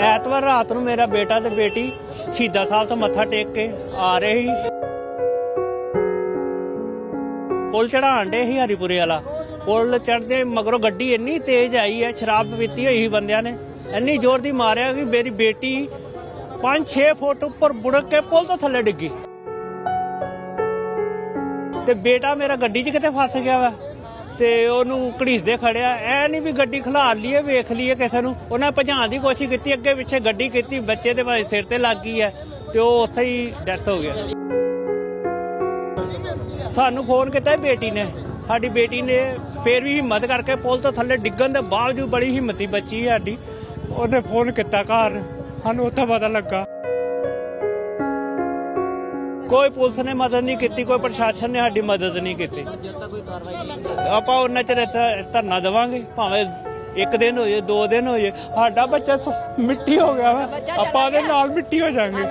ਐਤਵਾਰ ਰਾਤ ਨੂੰ ਮੇਰਾ ਬੇਟਾ ਤੇ ਬੇਟੀ ਸ਼ਹੀਦਾਂ ਸਾਹਿਬ ਤੋਂ ਮੱਥਾ ਟੇਕ ਕੇ ਆ ਰਹੇ ਸੀ। ਪੁਲ ਚੜਾਉਣ ਦੇ ਸੀ ਹਰੀਪੁਰੇ ਵਾਲਾ। ਪੁਲ ਚੜਦੇ ਮਗਰੋਂ ਗੱਡੀ ਇੰਨੀ ਤੇਜ਼ ਆਈ ਹੈ, ਸ਼ਰਾਬ ਪੀਤੀ ਹੋਈ ਸੀ ਬੰਦਿਆਂ ਨੇ। ਇੰਨੀ ਜ਼ੋਰ ਦੀ ਮਾਰਿਆ ਕਿ ਮੇਰੀ ਬੇਟੀ 5-6 ਫੁੱਟ ਉੱਪਰ ਬੁੜਕ ਕੇ ਪੁਲ ਤੋਂ ਥੱਲੇ ਡਿੱਗੀ। ਤੇ ਬੇਟਾ ਮੇਰਾ ਗੱਡੀ 'ਚ ਕਿਤੇ ਫਸ ਗਿਆ ਵਾ? ਤੇ ਉਹਨੂੰ ਘੜੀਸਦੇ ਖੜਿਆ। ਐ ਨਹੀਂ ਵੀ ਗੱਡੀ ਖਿਲਾਰ ਲਈਏ, ਵੇਖ ਲਈਏ ਕਿਸੇ ਨੂੰ। ਉਹਨਾਂ ਭਜਾਉਣ ਦੀ ਕੋਸ਼ਿਸ਼ ਕੀਤੀ, ਅੱਗੇ ਪਿੱਛੇ ਗੱਡੀ ਕੀਤੀ, ਬੱਚੇ ਦੇ ਭਾਵੇਂ ਸਿਰ ਤੇ ਲੱਗ ਗਈ ਹੈ ਤੇ ਉਹ ਉੱਥੇ ਹੀ ਡੈਥ ਹੋ ਗਿਆ। ਸਾਨੂੰ ਫੋਨ ਕੀਤਾ ਬੇਟੀ ਨੇ। ਸਾਡੀ ਬੇਟੀ ਨੇ ਫੇਰ ਵੀ ਹਿੰਮਤ ਕਰਕੇ ਪੁਲ ਤੋਂ ਥੱਲੇ ਡਿੱਗਣ ਦੇ ਬਾਵਜੂਦ ਬੜੀ ਹਿੰਮਤੀ ਬੱਚੀ ਹੈ ਸਾਡੀ। ਉਹਨੇ ਫੋਨ ਕੀਤਾ ਘਰ। ਸਾਨੂੰ ਉੱਥੇ ਪਤਾ ਲੱਗਾ। ਕੋਈ ਪੁਲਿਸ ਨੇ ਮਦਦ ਨਹੀਂ ਕੀਤੀ ਕੋਈ ਪ੍ਰਸ਼ਾਸਨ ਨੇ ਸਾਡੀ ਮਦਦ ਨਹੀਂ ਕੀਤੀ। ਆਪਾਂ ਉਹਨਾਂ ਚਿਰ ਇੱਥੇ ਧਰਨਾ ਦੇਵਾਂਗੇ ਭਾਵੇਂ ਇੱਕ ਦਿਨ ਹੋ ਜਾਏ ਦੋ ਦਿਨ ਹੋ ਜਾਏ ਸਾਡਾ ਬੱਚਾ ਮਿੱਟੀ ਹੋ ਗਿਆ ਵਾ ਆਪਾਂ ਉਹਦੇ ਨਾਲ ਮਿੱਟੀ ਹੋ ਜਾਾਂਗੇ।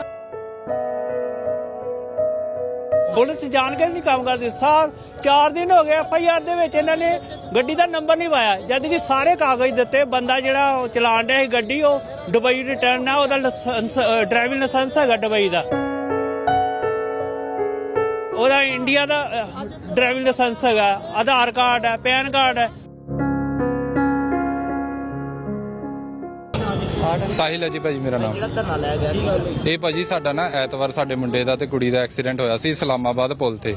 ਪੁਲਿਸ ਜਾਣ ਕੇ ਨਹੀਂ ਕੰਮ ਕਰਦੀ। ਸਾਰ 4 ਦਿਨ ਹੋ ਗਏ ਐਫ ਆਈ ਆਰ ਦੇ ਵਿੱਚ ਇਹਨਾਂ ਨੇ ਗੱਡੀ ਦਾ ਨੰਬਰ ਨਹੀਂ ਪਾਇਆ। ਜਦ ਕਿ ਸਾਰੇ ਕਾਗਜ਼ ਦਿੱਤੇ ਬੰਦਾ ਜਿਹੜਾ ਚਲਾਣ ਡਿਆ ਸੀ ਗੱਡੀ ਉਹ ਦੁਬਈ ਰਿਟਰਨ ਆ ਉਹਦਾ ਡਰਾਈਵਿੰਗ ਲਾਇਸੈਂਸ ਹੈਗਾ ਦੁਬਈ ਦਾ। ਉਹਦਾ ਇੰਡੀਆ ਦਾ ਡਰਾਈਵਿੰਗ ਲਾਇਸੈਂਸ ਹੈਗਾ ਆਧਾਰ ਕਾਰਡ ਹੈ ਪੈਨ ਕਾਰਡ ਹੈ। ਸਾਹਿਲ ਹੈ ਜੀ ਭਾਜੀ ਮੇਰਾ ਨਾਮ। ਜਿਹੜਾ ਧਰਨਾ ਲੈ ਗਿਆ ਕੀ ਇਹ ਭਾਜੀ ਸਾਡਾ ਨਾ ਐਤਵਾਰ ਸਾਡੇ ਮੁੰਡੇ ਦਾ ਤੇ ਕੁੜੀ ਦਾ ਐਕਸੀਡੈਂਟ ਹੋਇਆ ਸੀ ਇਸਲਾਮਾਬਾਦ ਪੁਲ ਤੇ।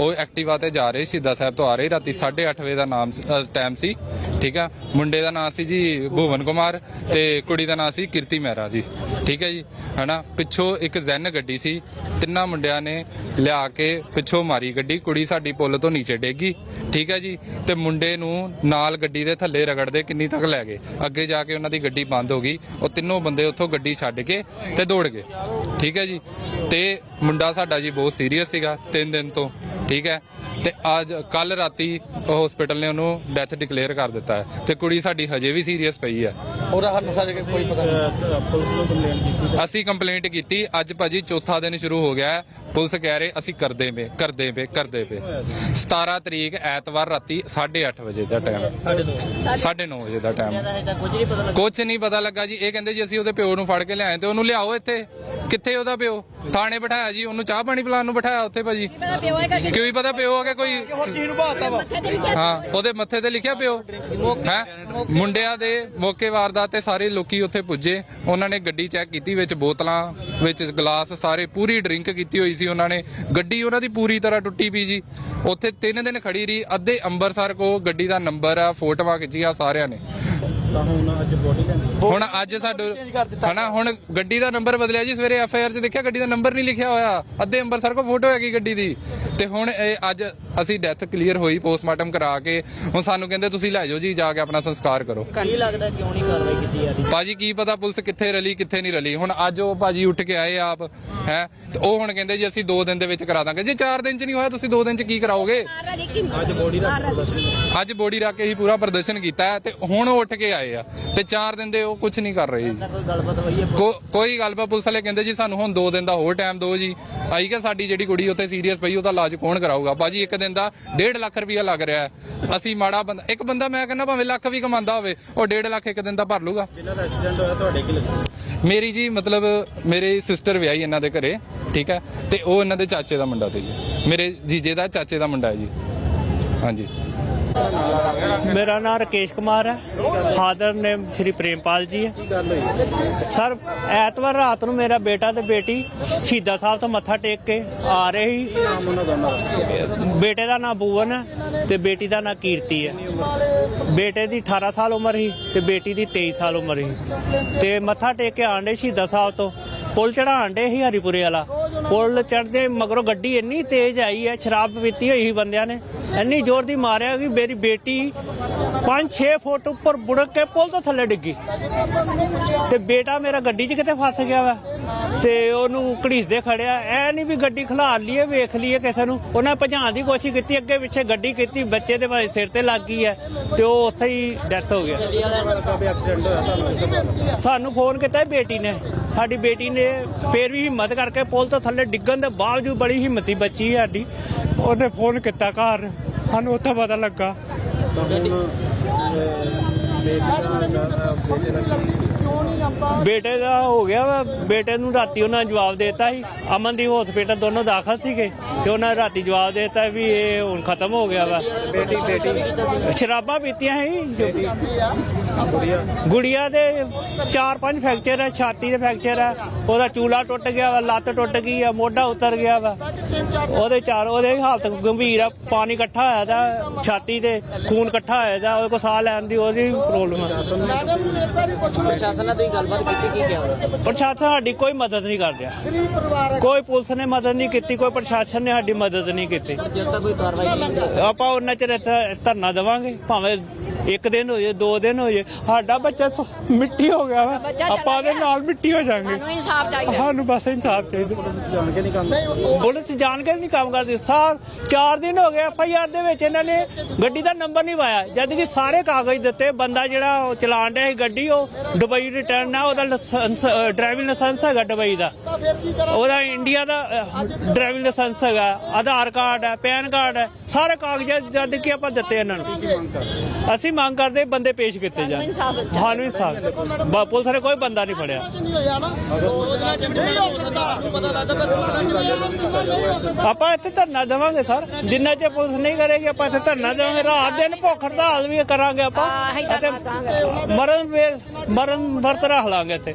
ਉਹ ਐਕਟਿਵਾ ਤੇ ਜਾ ਰਹੇ ਸ਼ਹੀਦਾਂ ਸਾਹਿਬ ਤੋਂ ਆ ਰਹੇ ਰਾਤੀ 8:30 ਵਜੇ ਦਾ ਨਾਮ ਟਾਈਮ ਸੀ, ਠੀਕ ਆ? ਮੁੰਡੇ ਦਾ ਨਾਮ ਸੀ ਜੀ ਭੁਵਨ ਕੁਮਾਰ ਤੇ ਕੁੜੀ ਦਾ ਨਾਮ ਸੀ ਕਿਰਤੀ ਮਹਿਰਾ ਜੀ, ਠੀਕ ਹੈ ਜੀ? ਹਨਾ? ਪਿੱਛੋਂ ਇੱਕ ਜ਼ੈਨ ਗੱਡੀ ਸੀ, ਤਿੰਨਾਂ ਮੁੰਡਿਆਂ ਨੇ ਲਿਆ ਕੇ ਪਿੱਛੋਂ ਮਾਰੀ ਗੱਡੀ, ਕੁੜੀ ਸਾਡੀ ਪੁਲ ਤੋਂ ਨੀਚੇ ਡੇਗੀ ਠੀਕ ਹੈ ਜੀ? ਤੇ ਮੁੰਡੇ ਨੂੰ ਨਾਲ ਗੱਡੀ ਦੇ ਥੱਲੇ ਰਗੜਦੇ ਕਿੰਨੀ ਤੱਕ ਲੈ ਗਏ, ਅੱਗੇ ਜਾ ਕੇ ਉਹਨਾਂ ਦੀ ਗੱਡੀ ਬੰਦ ਹੋ ਗਈ, ਉਹ ਤਿੰਨੋਂ ਬੰਦੇ ਉੱਥੋਂ ਗੱਡੀ ਛੱਡ ਕੇ ਤੇ ਦੌੜ ਗਏ, ਠੀਕ ਹੈ ਜੀ? ਤੇ ਮੁੰਡਾ ਸਾਡਾ ਜੀ ਬਹੁਤ ਸੀਰੀਅਸ ਸੀਗਾ 3 ਦਿਨ ਤੋਂ ਠੀਕ ਹੈ? ਤੇ ਅੱਜ ਕੱਲ ਰਾਤੀ ਹਸਪੀਟਲ ਨੇ ਉਹਨੂੰ ਡੈਥ ਡਿਕਲੇਅਰ ਕਰ ਦਿੱਤਾ ਹੈ। ਤੇ ਕੁੜੀ ਸਾਡੀ ਹਜੇ ਵੀ ਸੀਰੀਅਸ ਪਈ ਹੈ। ਉਹਦਾ ਸਾਨੂੰ ਸਾਰੇ ਕੋਈ ਪਤਾ ਨਹੀਂ। ਅਸੀਂ ਕੰਪਲੇਂਟ ਕੀਤੀ ਅੱਜ ਭਾਜੀ ਚੌਥਾ ਦਿਨ ਸ਼ੁਰੂ ਹੋ ਗਿਆ ਹੈ। ਪੁਲਿਸ ਕਹਿ ਰਹੇ ਅਸੀਂ ਕਰਦੇ ਪਏ ਕਰਦੇ ਪਏ ਕਰਦੇ ਪਏ। 17 ਤਰੀਕ ਐਤਵਾਰ ਰਾਤੀ 8:30 ਵਜੇ ਦਾ ਟਾਈਮ 9:30 ਵਜੇ ਦਾ ਟਾਈਮ ਕੁਝ ਨਹੀਂ ਪਤਾ ਲੱਗਾ ਜੀ। ਇਹ ਕਹਿੰਦੇ ਜੀ ਅਸੀਂ ਉਹਦੇ ਪਿਓ ਨੂੰ ਫੜ ਕੇ ਲਿਆਏ ਤੇ ਉਹਨੂੰ ਲਿਆਓ ਇੱਥੇ। ਕਿੱਥੇ ਉਹਦਾ ਪਿਓ? ਥਾਣੇ ਬਿਠਾਇਆ ਜੀ ਉਹਨੂੰ ਚਾਹ ਪਾਣੀ ਪਿਲਾਉਣ ਨੂੰ ਬਿਠਾਇਆ ਉੱਥੇ ਭਾਜੀ। ਕਿਉਂ ਹੀ ਪਤਾ ਪਿਓ ਆ ਕੇ ਕੋਈ ਹਾਂ ਉਹਦੇ ਮੱਥੇ ਤੇ ਲਿਖਿਆ ਪਿਓ। ਹੈ? ਮੁੰਡਿਆਂ ਦੇ ਮੌਕੇ ਵਾਰਦਾਤ ਤੇ ਸਾਰੇ ਲੋਕੀ ਉੱਥੇ ਪੁੱਜੇ। ਉਹਨਾਂ ਨੇ ਗੱਡੀ ਚੈੱਕ ਕੀਤੀ ਵਿੱਚ ਬੋਤਲਾਂ ਵਿੱਚ ਗਲਾਸ ਸਾਰੇ ਪੂਰੀ ਡਰਿੰਕ ਕੀਤੀ ਹੋਈ ਸੀ ਉਹਨਾਂ ਨੇ। ਗੱਡੀ ਉਹਨਾਂ ਦੀ ਪੂਰੀ ਤਰ੍ਹਾਂ ਟੁੱਟੀ ਪਈ ਜੀ। ਉੱਥੇ ਤਿੰਨ ਦਿਨ ਖੜੀ ਰਹੀ। ਅੱਧੇ ਅੰਬਰਸਰ ਕੋ ਗੱਡੀ ਦਾ ਨੰਬਰ ਆ ਫੋਟੋਆਂ ਖਿੱਚੀਆਂ ਸਾਰਿਆਂ ਨੇ। ਹੁਣ ਅੱਜ ਸਾਡੇ ਹਨਾ ਹੁਣ ਗੱਡੀ ਦਾ ਨੰਬਰ ਬਦਲਿਆ ਜੀ ਸਵੇਰੇ ਐਫ ਆਈ ਆਰ 'ਚ ਦੇਖਿਆ ਗੱਡੀ ਦਾ ਨੰਬਰ ਨਹੀਂ ਲਿਖਿਆ ਹੋਇਆ। ਅੱਧੇ ਅੰਬਰਸਰ ਕੋ ਫੋਟੋ ਹੈਗੀ ਗੱਡੀ ਦੀ। ਤੇ ਹੁਣ ਇਹ ਅੱਜ ਅਸੀਂ ਡੈਥ ਕਲੀਅਰ ਹੋਈ ਪੋਸਟਮਾਰਟਮ ਕਰਾ ਕੇ ਹੁਣ ਸਾਨੂੰ ਕਹਿੰਦੇ ਤੁਸੀਂ ਲੈ ਜਾਓ ਜੀ ਜਾ ਕੇ ਆਪਣਾ ਸੰਸਕਾਰ ਕਰੋ। ਕੀ ਲੱਗਦਾ ਕਿਉਂ ਨਹੀਂ ਕਾਰਵਾਈ ਕੀਤੀ ਜਾ ਰਹੀ? ਭਾਜੀ ਕੀ ਪਤਾ ਪੁਲਿਸ ਕਿੱਥੇ ਰਲੀ ਕਿੱਥੇ ਨਹੀਂ ਰਲੀ। ਹੁਣ ਅੱਜ ਉਹ ਭਾਜੀ ਉੱਠ ਕੇ ਆਏ ਆਪ ਹੈ ਤੇ ਉਹ ਹੁਣ ਕਹਿੰਦੇ ਜੀ ਅਸੀਂ 2 ਦਿਨ ਦੇ ਵਿੱਚ ਕਰਾ ਦਾਂਗੇ। ਜੇ 4 ਦਿਨ 'ਚ ਨਹੀਂ ਹੋਇਆ ਤੁਸੀਂ 2 ਦਿਨ 'ਚ ਕੀ ਕਰਾਓਗੇ? ਅੱਜ ਬੋਡੀ ਦਾ ਅੱਜ ਬੋਡੀ ਰੱਖ ਕੇ ਹੀ ਪੂਰਾ ਪ੍ਰਦਰਸ਼ਨ ਕੀਤਾ ਤੇ ਹੁਣ ਉਹ ਉੱਠ ਕੇ ਆਏ। ਆ ਤੇ 4 ਦਿਨ ਦੇ ਉਹ ਕੁਝ ਨਹੀਂ ਕਰ ਰਹੇ ਜੀ। ਕੋਈ ਗੱਲਬਾਤ ਹੋਈ ਹੈ ਕੋ- ਕੋਈ ਗੱਲਬਾਤ ਪੁਲਿਸ ਵਾਲੇ ਕਹਿੰਦੇ ਜੀ ਸਾਨੂੰ ਹੁਣ 2 ਦਿਨ ਦਾ ਹੋਰ ਟਾਈਮ ਦਿਓ ਜੀ। ਆਈ ਕਿ ਸਾਡੀ ਜਿਹੜੀ ਕੁੜੀ ਉੱਥੇ ਸੀਰੀਅਸ ਪਈ ਉਹਦਾ ਇਲਾਜ ਕੌਣ ਕਰਾਊਗਾ? ਬਾਜੀ ਇੱਕ ਦਿਨ ਦਾ 1.5 ਲੱਖ ਰੁਪਇਆ ਲੱਗ ਰਿਹਾ ਹੈ। ਅਸੀਂ ਮਾੜਾ ਬੰਦਾ ਇੱਕ ਬੰਦਾ ਮੈਂ ਕਹਿੰਦਾ ਭਾਵੇਂ ਲੱਖ ਵੀ ਕਮਾਉਂਦਾ ਹੋਵੇ ਉਹ 1.5 ਲੱਖ ਇੱਕ ਦਿਨ ਦਾ ਭਰ ਲੂਗਾ ਜਿਹਨਾਂ ਦਾ ਐਕਸੀਡੈਂਟ ਹੋਇਆ ਤੁਹਾਡੇ ਕੀ ਲੱਗਾ ਮੇਰੀ ਜੀ ਮਤਲਬ ਮੇਰੇ ਸਿਸਟਰ ਵਿਆਹੀ ਇਹਨਾਂ ਦੇ ਘਰੇ ਠੀਕ ਹੈ? ਤੇ ਉਹ ਇਹਨਾਂ ਦੇ ਚਾਚੇ ਦਾ ਮੁੰਡਾ ਸੀ ਜੀ। ਮੇਰੇ ਜੀਜੇ ਦਾ ਚਾਚੇ ਦਾ ਮੁੰਡਾ ਹੈ ਜੀ। ਹਾਂਜੀ। ਮੇਰਾ ਨਾਮ ਰਕੇਸ਼ ਕੁਮਾਰ ਹੈ। ਫਾਦਰ ਨੇਮ ਸ਼੍ਰੀ ਪ੍ਰੇਮਪਾਲ ਜੀ ਹੈ। ਸਰ ਐਤਵਾਰ ਰਾਤ ਨੂੰ ਮੇਰਾ ਬੇਟਾ ਤੇ ਬੇਟੀ ਸ਼ਹੀਦਾਂ ਸਾਹਿਬ ਤੋਂ ਮੱਥਾ ਟੇਕ ਕੇ ਆ ਰਹੇ ਸੀ। ਬੇਟੇ ਦਾ ਨਾਂ ਭੂਵਨ ਹੈ ਤੇ ਬੇਟੀ ਦਾ ਨਾਂ ਕੀਰਤੀ ਹੈ। ਬੇਟੇ ਦੀ 18 ਸਾਲ ਉਮਰ ਸੀ ਤੇ ਬੇਟੀ ਦੀ 23 ਸਾਲ ਉਮਰ ਸੀ। ਤੇ ਮੱਥਾ ਟੇਕ ਕੇ ਆਂਡੇ ਸ਼ਹੀਦਾਂ ਸਾਹਿਬ ਤੋਂ। ਪੁਲ ਚੜਾਉਣ ਦੇ ਸੀ ਹਰੀਪੁਰੇ ਵਾਲਾ। ਪੁਲ ਚੜਦੇ ਮਗਰੋਂ ਗੱਡੀ ਇੰਨੀ ਤੇਜ਼ ਆਈ ਹੈ ਸ਼ਰਾਬ ਪੀਤੀ ਹੋਈ ਸੀ ਬੰਦਿਆਂ ਨੇ। ਇੰਨੀ ਜ਼ੋਰ ਦੀ ਮਾਰਿਆ ਕਿ ਮੇਰੀ ਬੇਟੀ 5-6 ਫੁੱਟ ਉੱਪਰ ਬੁੜਕ ਕੇ ਪੁਲ ਤੋਂ ਥੱਲੇ ਡਿੱਗੀ। ਤੇ ਬੇਟਾ ਮੇਰਾ ਗੱਡੀ 'ਚ ਕਿਤੇ ਫਸ ਗਿਆ ਵਾ। ਤੇ ਉਹਨੂੰ ਘੜੀਸਦੇ ਖੜਿਆ। ਐ ਨਹੀਂ ਵੀ ਗੱਡੀ ਖਿਲਾਰ ਲਈਏ ਵੇਖ ਲਈਏ ਕਿਸੇ ਨੂੰ। ਉਹਨਾਂ ਭਜਾਉਣ ਦੀ ਕੋਸ਼ਿਸ਼ ਕੀਤੀ ਅੱਗੇ ਪਿੱਛੇ ਗੱਡੀ ਕੀਤੀ ਬੱਚੇ ਦੇ ਭਾਵੇਂ ਸਿਰ ਤੇ ਲੱਗ ਗਈ ਹੈ। ਤੇ ਉਹ ਉੱਥੇ ਹੀ ਡੈਥ ਹੋ ਗਿਆ। ਸਾਨੂੰ ਫੋਨ ਕੀਤਾ ਬੇਟੀ ਨੇ। ਸਾਡੀ ਬੇਟੀ ਨੇ ਫੇਰ ਵੀ ਹਿੰਮਤ ਕਰਕੇ ਪੁਲ ਤੋਂ ਥੱਲੇ ਡਿੱਗਣ ਦੇ ਬਾਵਜੂਦ ਬੜੀ ਹਿੰਮਤੀ ਬੱਚੀ ਹੈ ਸਾਡੀ। ਉਹਨੇ ਫੋਨ ਕੀਤਾ ਘਰ। ਸਾਨੂੰ ਉੱਥੇ ਪਤਾ ਲੱਗਾ। ਬੇਟੀ ਦਾ ਹੋ ਗਿਆ ਵਾ। ਬੇਟੇ ਨੂੰ ਰਾਤੀ ਉਹਨਾਂ ਜਵਾਬ ਦੇਤਾ ਸੀ। ਅਮਨਦੀਪ ਹਸਪੀਟਲ ਦੋਨੋਂ ਦਾਖਲ ਸੀਗੇ ਤੇ ਉਹਨਾਂ ਰਾਤੀ ਜਵਾਬ ਦੇਤਾ ਵੀ ਇਹ ਹੁਣ ਖਤਮ ਹੋ ਗਿਆ ਵਾ। ਬੇਟੀ ਬੇਟੀ। ਸ਼ਰਾਬਾਂ ਪੀਤੀਆਂ ਸੀ। ਗੁੜੀਆ ਦੇ ਚਾਰ ਪੰਜ ਫ੍ਰੈਕਚਰ ਹੈ ਛਾਤੀ ਦੇ ਫ੍ਰੈਕਚਰ ਹੈ ਉਹਦਾ ਚੂਲਾ ਟੁੱਟ ਗਿਆ ਵਾ ਲੱਤ ਟੁੱਟ ਗਈ ਆ ਮੋਢਾ ਉਤਰ ਗਿਆ ਵਾ। ਉਹਦੇ ਚਾਰ ਉਹਦੇ ਹਾਲਤ ਗੰਭੀਰ ਆ ਪਾਣੀ ਇਕੱਠਾ ਹੋਇਆ ਦਾ ਛਾਤੀ ਤੇ ਖੂਨ ਇਕੱਠਾ ਹੋਇਆ ਦਾ ਉਹਦੇ ਕੋ ਸਾਹ ਲੈਣ ਦੀ ਉਹਦੀ ਪ੍ਰੋਬਲਮ ਹੈ ਪ੍ਰਸ਼ਾਸਨ ਨਾਲ ਤੁਸੀਂ ਗੱਲਬਾਤ ਕੀਤੀ ਕੀ ਕਿਹਾ ਪ੍ਰਸ਼ਾਸਨ ਸਾਡੀ ਕੋਈ ਮਦਦ ਨਹੀਂ ਕਰ ਰਿਹਾ। ਕੋਈ ਪੁਲਿਸ ਨੇ ਮਦਦ ਨਹੀਂ ਕੀਤੀ ਕੋਈ ਪ੍ਰਸ਼ਾਸਨ ਨੇ ਸਾਡੀ ਮਦਦ ਨਹੀਂ ਕੀਤੀ। ਜਦ ਤੱਕ ਕੋਈ ਕਾਰਵਾਈ ਨਹੀਂ ਆਪਾਂ ਉਹਨਾਂ ਚਿਰ ਇੱਥੇ ਧਰਨਾ ਦੇਵਾਂਗੇ ਭਾਵੇਂ ਇੱਕ ਦਿਨ ਹੋ ਜਾਏ ਦੋ ਦਿਨ ਹੋ ਜਾਏ ਸਾਡਾ ਬੱਚਾ ਸ- ਮਿੱਟੀ ਹੋ ਗਿਆ ਵਾ। ਆਪਾਂ ਉਹਦੇ ਨਾਲ ਮਿੱਟੀ ਹੋ ਜਾਾਂਗੇ ਸਾਨੂੰ ਇਨਸਾਫ ਚਾਹੀਦਾ। ਸਾਨੂੰ ਬਸ ਇਨਸਾਫ ਚਾਹੀਦਾ। ਜਾਣ ਕੇ ਨਹੀਂ ਕੰਮ ਪੁਲਿਸ ਜਾਣ ਕੇ ਨਹੀਂ ਕੰਮ ਕਰਦੀ। ਸਾਰ 4 ਦਿਨ ਹੋ ਗਏ ਐਫ ਆਈ ਆਰ ਦੇ ਵਿੱਚ। ਇਹਨਾਂ ਨੇ ਗੱਡੀ ਦਾ ਨੰਬਰ ਨਹੀਂ ਪਾਇਆ। ਜਦ ਕਿ ਸਾਰੇ ਕਾਗਜ਼ ਦਿੱਤੇ। ਬੰਦਾ ਜਿਹੜਾ ਉਹ ਚਲਾਣ ਡਿਆ ਸੀ ਗੱਡੀ ਉਹ ਦੁਬਈ ਰਿਟਰਨ ਆ ਉਹਦਾ ਲਾਇਸੈਂਸ ਡਰਾਈਵਿੰਗ ਲਾਇਸੈਂਸ ਹੈਗਾ ਦੁਬਈ ਦਾ। ਉਹਦਾ ਇੰਡੀਆ ਦਾ ਡਰਾਈਵਿੰਗ ਲਾਇਸੈਂਸ ਹੈਗਾ। ਆਧਾਰ ਕਾਰਡ ਹੈ ਪੈਨ ਕਾਰਡ ਹੈ। ਸਾਰੇ ਕਾਗਜ਼ ਜਦ ਕਿ ਆਪਾਂ ਦਿੱਤੇ ਇਹਨਾਂ ਨੂੰ। ਅਸੀਂ ਮੰਗ ਕਰਦੇ ਬੰਦੇ ਪੇਸ਼ ਕੀਤੇ ਜਾਣ। ਇਨਸਾਫ ਸਾਨੂੰ ਇਨਸਾਫ ਬ- ਪੁਲਿਸ ਨੇ ਕੋਈ ਬੰਦਾ ਨਹੀਂ ਫੜਿਆ। ਆਪਾਂ ਇੱਥੇ ਧਰਨਾ ਦੇਵਾਂਗੇ ਸਰ। ਜਿੰਨਾ ਚਿਰ ਪੁਲਿਸ ਨਹੀਂ ਕਰੇਗੀ ਆਪਾਂ ਇੱਥੇ ਧਰਨਾ ਦੇਵਾਂਗੇ। ਰਾਤ ਦਿਨ ਭੁੱਖ ਹੜਤਾਲ ਵੀ ਕਰਾਂਗੇ ਆਪਾਂ। ਹਾਂ, ਅਸੀਂ ਮਰਨ ਵੇਰ ਮਰਨ ਵਰਤ ਰੱਖ ਲਾਂਗੇ ਇੱਥੇ।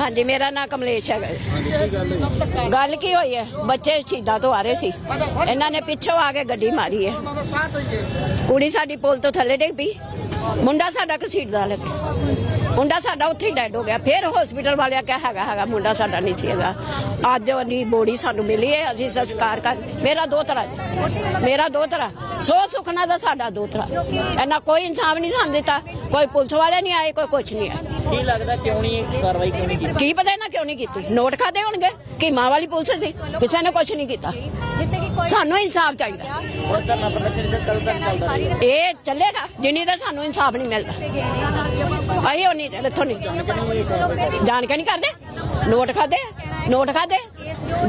ਹਾਂਜੀ ਮੇਰਾ ਨਾਮ ਕਮਲੇਸ਼ ਹੈਗਾ ਜੀ। ਗੱਲ ਕੀ ਹੋਈ ਹੈ? ਬੱਚੇ ਸ਼ਹੀਦਾਂ ਤੋਂ ਆ ਰਹੇ ਸੀ। ਇਹਨਾਂ ਨੇ ਪਿੱਛੋਂ ਆ ਕੇ ਗੱਡੀ ਮਾਰੀ ਹੈ। ਕੁੜੀ ਸਾਡੀ ਪੁਲ ਤੋਂ ਥੱਲੇ ਡਿੱਗ ਪਈ। ਮੁੰਡਾ ਸਾਡਾ ਘਸੀਟਦਾ ਲੱਗੇ ਮੁੰਡਾ ਸਾਡਾ ਉੱਥੇ ਹੀ ਡੈਡ ਹੋ ਗਿਆ। ਫਿਰ ਹਸਪੀਟਲ ਵਾਲਿਆਂ ਕਿਹਾ ਹੈਗਾ ਹੈਗਾ ਮੁੰਡਾ ਸਾਡਾ ਨਹੀਂ ਸੀ ਹੈਗਾ। ਅੱਜ ਉਹਦੀ ਬੋਡੀ ਸਾਨੂੰ ਮਿਲੀ ਹੈ ਅਸੀਂ ਸੰਸਕਾਰ ਕਰ ਮੇਰਾ ਦੋ ਤਰ੍ਹਾਂ ਮੇਰਾ ਦੋ ਤਰ੍ਹਾਂ ਸੋ ਸੁਖਨਾ ਦਾ ਸਾਡਾ ਦੋ ਤਰ੍ਹਾਂ ਇਹਨਾਂ ਕੋਈ ਇਨਸਾਫ ਨਹੀਂ ਸਾਨੂੰ ਦਿੱਤਾ। ਕੋਈ ਪੁਲਿਸ ਵਾਲੇ ਨਹੀਂ ਆਏ ਕੋਈ ਕੁਛ ਨਹੀਂ ਆਇਆ। ਕੀ ਲੱਗਦਾ ਕਿਉਂ ਨਹੀਂ ਕਾਰਵਾਈ ਕਿਉਂ ਨਹੀਂ ਕੀਤੀ? ਕੀ ਪਤਾ ਇਹਨਾਂ ਕਿਉਂ ਨਹੀਂ ਕੀਤੀ? ਨੋਟ ਖਾਦੇ ਹੋਣਗੇ ਕਿ ਮਾਂ ਵਾਲੀ ਪੁਲਿਸ ਸੀ? ਕਿਸੇ ਨੇ ਕੁਝ ਨਹੀਂ ਕੀਤਾ। ਸਾਨੂੰ ਇਨਸਾਫ ਚਾਹੀਦਾ। ਇਹ ਚੱਲੇਗਾ। ਜਿੰਨੀ ਦਾ ਸਾਨੂੰ ਇਨਸਾਫ ਨਹੀਂ ਮਿਲਦਾ। ਅਸੀਂ ਨਹੀਂ ਇੱਥੋਂ ਨਹੀਂ ਜਾਣ। ਕੇ ਨਹੀਂ ਕਰਦੇ? ਨੋਟ ਖਾਦੇ? ਨੋਟ ਖਾਦੇ?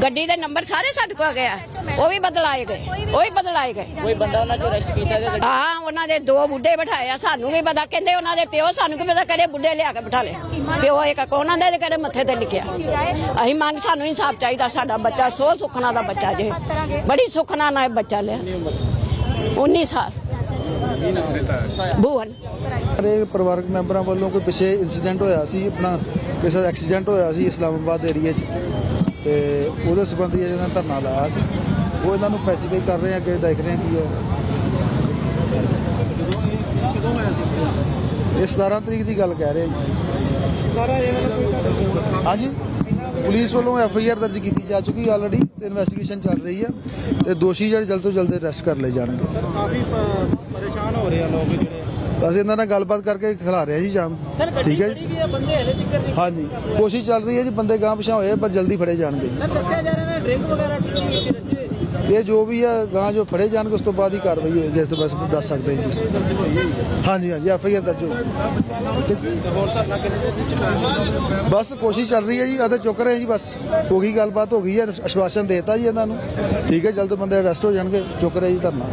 ਗੱਡੀ ਦੇ ਨੰਬਰ ਸਾਰੇ ਸਾਡੇ ਕੋਲ ਗਏ ਆ। ਉਹ ਵੀ ਬਦਲਾਏ ਗਏ। ਉਹ ਵੀ ਬਦਲਾਏ ਗਏ। ਕੋਈ ਬੰਦਾ ਉਹਨਾਂ ਚੋਂ ਅਰੈਸਟ ਕੀਤਾ ਗਿਆ ਹਾਂ ਉਹਨਾਂ ਦੇ ਦੋ ਬੁੱਢੇ ਬਿਠਾਏ ਸਾਨੂੰ ਵੀ ਪਤਾ। ਕਹਿੰਦੇ ਉਹਨਾਂ ਦੇ ਪਿਓ ਸਾਨੂੰ ਕੀ ਪਤਾ ਕਿਹੜੇ ਬੁੱਢੇ ਲਿਆ ਕੇ ਬਿਠਾ ਲਏ। ਪਿਓ ਇੱਕ ਉਹਨਾਂ ਦੇ ਤੇ ਕਿਹੜੇ ਮੱਥੇ ਤੇ ਲਿਖਿਆ। ਅਸੀਂ ਮੰਗ ਸਾਨੂੰ ਇਨਸਾਫ ਚਾਹੀਦਾ ਸਾਡਾ ਬੱਚਾ ਸੋ ਸੁਖਨਾ ਦਾ ਬੱਚਾ ਜੇ। ਬੜੀ ਸੁਖਨਾ ਨਾਲ ਬੱਚਾ ਲਿਆ। 19 ਸਾਲ। ਭੂਵਨ ਸਾਰੇ ਪਰਿਵਾਰਕ ਮੈਂਬਰਾਂ ਵੱਲੋਂ ਕੋਈ ਪਿਛੇ ਇਨਸੀਡੈਂਟ ਹੋਇਆ ਸੀ ਆਪਣਾ ਕਿਸੇ ਦਾ ਐਕਸੀਡੈਂਟ ਹੋਇਆ ਸੀ ਇਸਲਾਮਾਬਾਦ ਏਰੀਆ 'ਚ ਤੇ ਉਹਦੇ ਸੰਬੰਧੀ ਨੇ ਧਰਨਾ ਲਾਇਆ ਸੀ। ਉਹ ਇਹਨਾਂ ਨੂੰ ਸਪੈਸੀਫਾਈ ਕਰ ਰਹੇ ਆ ਕਿ ਦੇਖ ਰਹੇ ਆ ਕੀ ਹੈ। ਇਹ 17 ਤਰੀਕ ਦੀ ਗੱਲ ਕਹਿ ਰਹੇ ਆ ਜੀ। ਸਾਰਾ ਇਹ ਹਾਂਜੀ? ਪੁਲਿਸ ਵੱਲੋਂ ਐਫ ਆਈ ਆਰ ਦਰਜ ਕੀਤੀ ਜਾ ਚੁੱਕੀ ਆਲਰੇਡੀ ਤੇ ਇਨਵੈਸਟੀਗੇਸ਼ਨ ਚੱਲ ਰਹੀ ਹੈ ਤੇ ਦੋਸ਼ੀ ਜਿਹੜੇ ਜਲਦ ਤੋਂ ਜਲਦ ਅਰੈਸਟ ਕਰ ਲਏ ਜਾਣਗੇ। ਕਾਫੀ ਪ- ਪਰੇਸ਼ਾਨ ਹੋ ਰਹੇ ਆ ਲੋਕ ਜਿਹੜੇ। ਅਸੀਂ ਇਹਨਾਂ ਨਾਲ ਗੱਲਬਾਤ ਕਰਕੇ ਖਿਲਾ ਰਿਹਾ ਜੀ ਸ਼ਾਮ। ਠੀਕ ਹੈ ਜੀ? ਬੰਦੇ ਹਲੇ ਤੱਕ ਨਹੀਂ ਹਾਂਜੀ। ਕੋਸ਼ਿਸ਼ ਚੱਲ ਰਹੀ ਹੈ ਜੀ ਬੰਦੇ ਗਾਂ ਪਿਛਾਂ ਹੋਏ ਪਰ ਜਲਦੀ ਫੜੇ ਜਾਣਗੇ ਸਰ ਦੱਸਿਆ ਜਾ ਰਿਹਾ ਨਾ ਡਰਿੰਕ ਵਗੈਰਾ ਕੀਤੀ ਹੋਈ ਸੀ ਇਹ ਜੋ ਵੀ ਆ ਗਾਂ ਜੋ ਫੜੇ ਜਾਣਗੇ, ਉਸ ਤੋਂ ਬਾਅਦ ਹੀ ਕਾਰਵਾਈ ਹੋਏ ਜਿਸ ਤੋਂ ਬਸ ਦੱਸ ਸਕਦੇ ਜੀ ਅਸੀਂ। ਹਾਂਜੀ ਹਾਂਜੀ, ਐਫ ਆਈ ਆਰ ਦਰਜ ਹੋ ਬਸ ਕੋਸ਼ਿਸ਼ ਚੱਲ ਰਹੀ ਹੈ ਜੀ ਅਤੇ ਚੁੱਕ ਰਹੇ ਜੀ, ਬਸ ਹੋ ਗਈ ਗੱਲਬਾਤ, ਹੋ ਗਈ ਹੈ ਆਸ਼ਵਾਸਨ ਦੇਤਾ ਜੀ ਇਹਨਾਂ ਨੂੰ। ਠੀਕ ਹੈ, ਜਲਦ ਬੰਦੇ ਅਰੈਸਟ ਹੋ ਜਾਣਗੇ, ਚੁੱਕ ਰਹੇ ਜੀ ਧਰਨਾ।